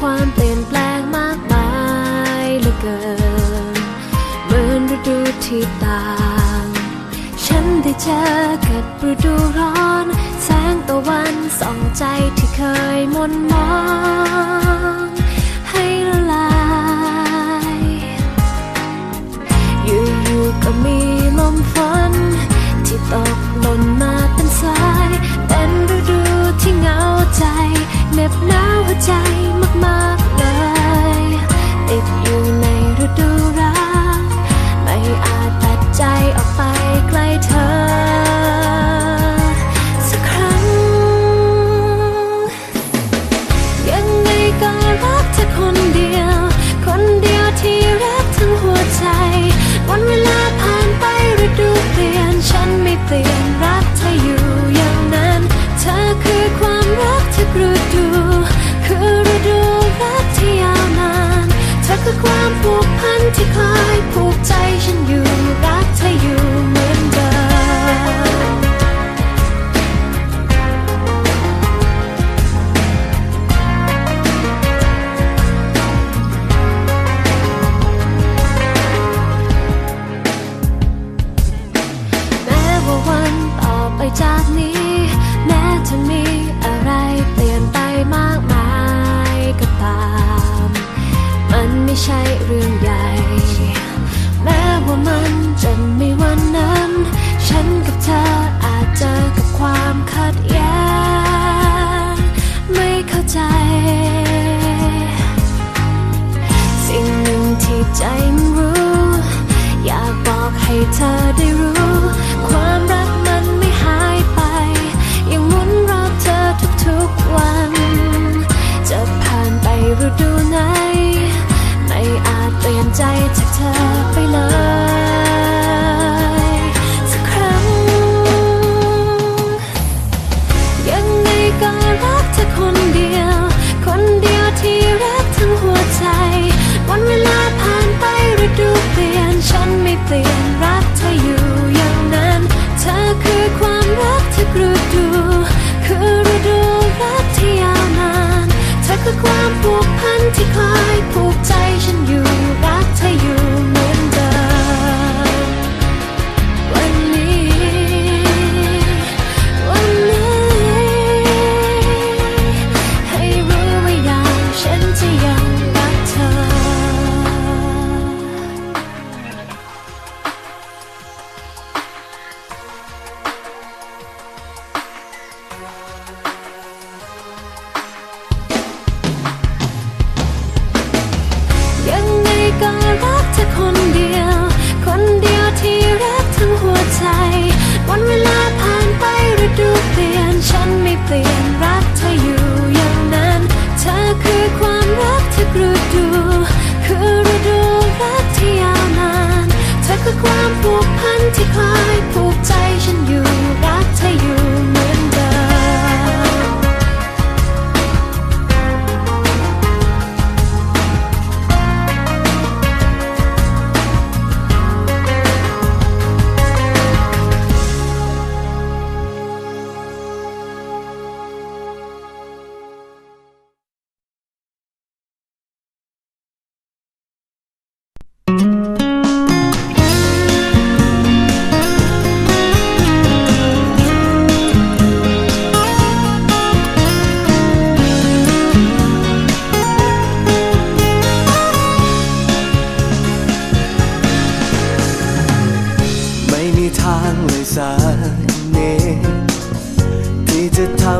ความเปลี่ยนแปลงมากมายเหลือเกินเหมือนฤดูที่ต่าง ฉันได้เจอกับฤดูร้อน แสงตะวันส่องใจที่เคยมนมองให้ละลายอยู่ๆก็มีลมฝนที่ตกหล่นมาเป็นสาย เป็นฤดูที่เหงาใจเหน็บหนาวหัวใจ จากนี้ แม้จะมีอะไรเปลี่ยนไปมากมายก็ตาม มันไม่ใช่เรื่องใหญ่ แม้ว่ามันจะมีวันนั้นฉัน คื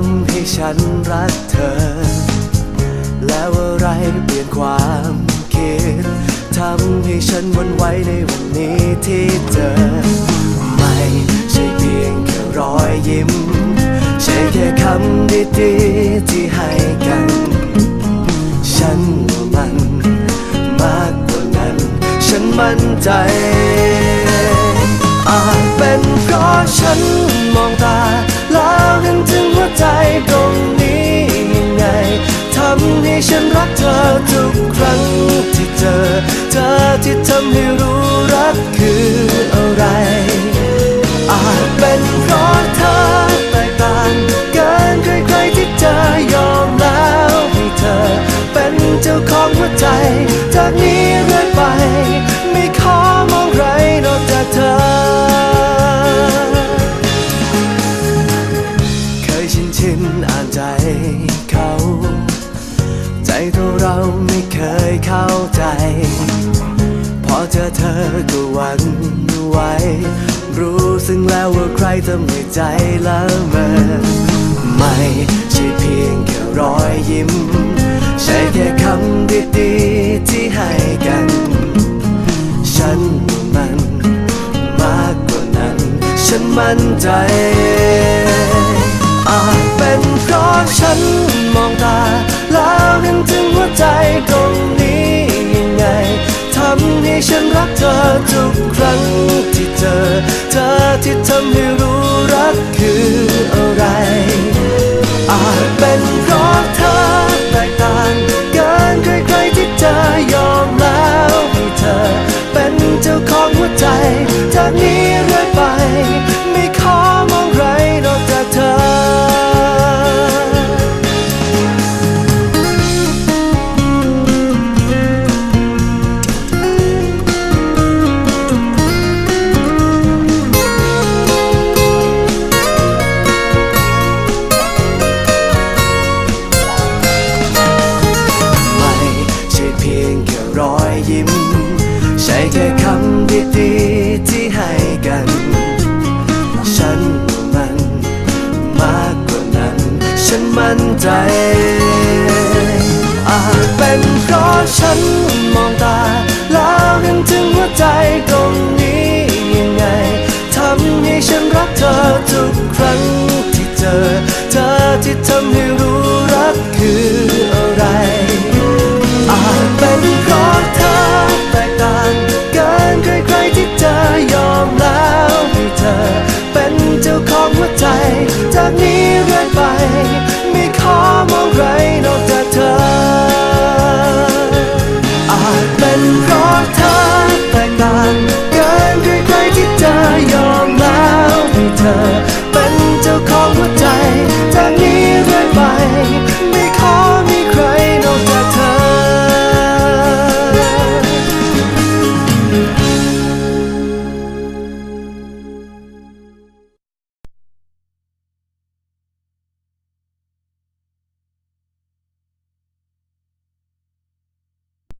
ำให้ฉันรักเธอ แล้วอะไรเปลี่ยนความคิดทำให้ฉันวันไหวในวันนี้ที่เจอ ไม่ใช่เพียงแค่รอยยิ้ม ใช่แค่คำดีๆที่ให้กัน ฉันว่ามันมากกว่านั้น ฉันมั่นใจ อาจเป็นเพราะฉันมองตา แล้วเห็นถึงหัวใจตรงนี้ยังไงทำให้ฉันรักเธอทุกครั้งที่เจอ เธอที่ทำให้รู้รักคืออะไร อาจเป็นเพราะเธอแตกต่างเกินใครๆที่เธอยอมแล้วให้เธอ เป็นเจ้าของหัวใจจากนี้ เขา ใจตัวเราไม่เคยเข้าใจ พอเจอเธอก็หวั่นไหวรู้ซึ่งแล้วว่าใครทำให้ใจละเมอไม่ใช่เพียงแค่รอยยิ้ม ใช่แค่คำดีๆที่ให้กัน ฉันมันมากกว่านั้น ฉันมั่นใจอาจเป็นเพราะฉัน ฉันรักเธอทุกครั้งที่เจอเธอที่ทำให้รู้รักคืออะไร อาจเป็นเพราะเธอแตกต่างเกินใครๆที่เธอยอมแล้วให้เธอ เป็นเจ้าของหัวใจจากนี้ ที่ดีที่ให้กัน ฉันมันมากกว่านั้น ฉันมั่นใจ อาจเป็นเพราะฉันมองตา แล้วนึกถึงหัวใจตรงนี้ยังไงทำให้ฉันรักเธอทุกครั้ง